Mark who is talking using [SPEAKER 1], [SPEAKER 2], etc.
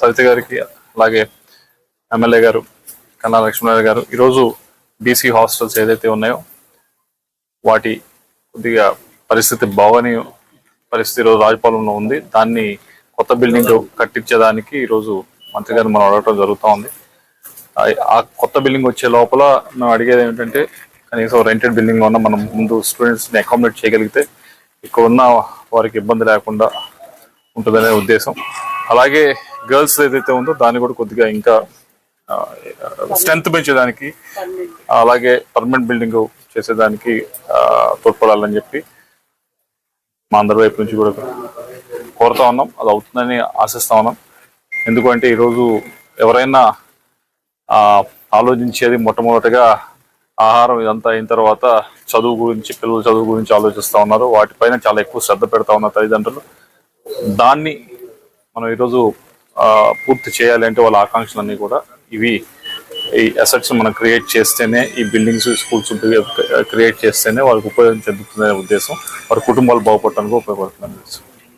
[SPEAKER 1] సవిత గారికి అలాగే ఎమ్మెల్యే గారు కన్నా లక్ష్మీనారాయణ గారు ఈరోజు బీసీ హాస్టల్స్ ఏదైతే ఉన్నాయో వాటి కొద్దిగా పరిస్థితి బాగోని పరిస్థితి ఈరోజు రాజపాలెంలో ఉంది. దాన్ని కొత్త బిల్డింగ్ కట్టించేదానికి ఈరోజు మంత్రి గారు మనం అడగటం జరుగుతూ ఉంది. ఆ- కొత్త బిల్డింగ్ వచ్చే లోపల మేము అడిగేది ఏంటంటే కనీసం రెంటెడ్ బిల్డింగ్ ఉన్న మనం ముందు స్టూడెంట్స్ని అకామిడేట్ చేయగలిగితే ఇక్కడ ఉన్న వారికి ఇబ్బంది లేకుండా ఉంటుందనే ఉద్దేశం. అలాగే గర్ల్స్ ఏదైతే ఉందో దాన్ని కూడా కొద్దిగా ఇంకా స్ట్రెంత్ పెంచేదానికి అలాగే పర్మనెంట్ బిల్డింగ్ చేసేదానికి తోడ్పడాలని చెప్పి మా అందరి వైపు నుంచి కూడా కోరుతా ఉన్నాం. అది అవుతుందని ఆశిస్తా ఉన్నాం. ఎందుకంటే ఈరోజు ఎవరైనా ఆలోచించేది మొట్టమొదటిగా ఆహారం ఇదంతా అయిన తర్వాత చదువు గురించి పిల్లల చదువు గురించి ఆలోచిస్తూ ఉన్నారు. వాటిపైన చాలా ఎక్కువ శ్రద్ధ పెడతా ఉన్నారు తల్లిదండ్రులు. దాన్ని మనం ఈరోజు పూర్తి చేయాలి అంటే వాళ్ళ ఆకాంక్షలన్నీ కూడా ఇవి ఈ అసెట్స్ మనం క్రియేట్ చేస్తేనే ఈ బిల్డింగ్స్ స్కూల్స్ క్రియేట్ చేస్తేనే వాళ్ళకి ఉపయోగం చెందుతుందనే ఉద్దేశం. వారి కుటుంబాలు బాగుపడటానికి ఉపయోగపడుతుందనే ఉద్దేశం